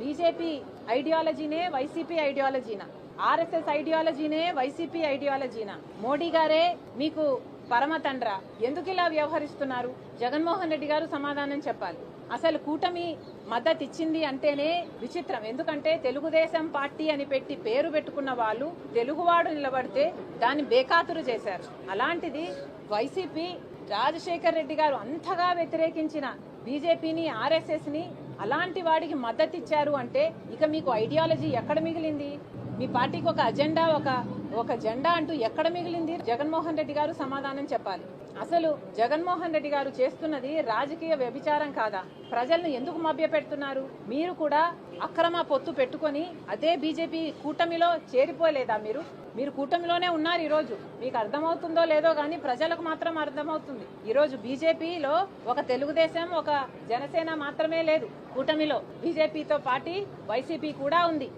BJP ఐడియాలజీనే YCP ఐడియాలజీనా? RSS ఐడియాలజీనే వైసీపీ ఐడియాలజీనా? మోడీ గారే మీకు పరమ తండ్ర. ఎందుకు ఇలా వ్యవహరిస్తున్నారు? జగన్మోహన్ రెడ్డి గారు సమాధానం చెప్పాలి. అసలు కూటమి మద్దతు ఇచ్చింది అంటేనే విచిత్రం. ఎందుకంటే తెలుగుదేశం పార్టీ అని పెట్టి పేరు పెట్టుకున్న వాళ్ళు తెలుగువాడు నిలబడితే దాన్ని బేఖాతురు చేశారు. అలాంటిది వైసీపీ రాజశేఖర్ రెడ్డి గారు అంతగా వ్యతిరేకించిన బీజేపీని ఆర్ఎస్ఎస్ని అలాంటి వాడికి మద్దతు ఇచ్చారు అంటే ఇక మీకు ఐడియాలజీ ఎక్కడ మిగిలింది? మీ పార్టీకి ఒక అజెండా ఒక ఒక జెండా అంటూ ఎక్కడ మిగిలింది? జగన్మోహన్ రెడ్డి గారు సమాధానం చెప్పాలి. అసలు జగన్మోహన్ రెడ్డి గారు చేస్తున్నది రాజకీయ వ్యభిచారం కాదా? ప్రజలను ఎందుకు మభ్యపెడుతున్నారు? మీరు కూడా అక్రమ పొత్తు పెట్టుకొని అదే బీజేపీ కూటమిలో చేరిపోలేదా మీరు? మీరు కూటమిలోనే ఉన్నారు ఈ రోజు మీకు అర్థమవుతుందో లేదో కానీ ప్రజలకు మాత్రం అర్థమవుతుంది. ఈ రోజు బీజేపీలో ఒక తెలుగుదేశం ఒక జనసేన మాత్రమే లేదు కూటమిలో. బీజేపీతో పాటి వైసీపీ కూడా ఉంది.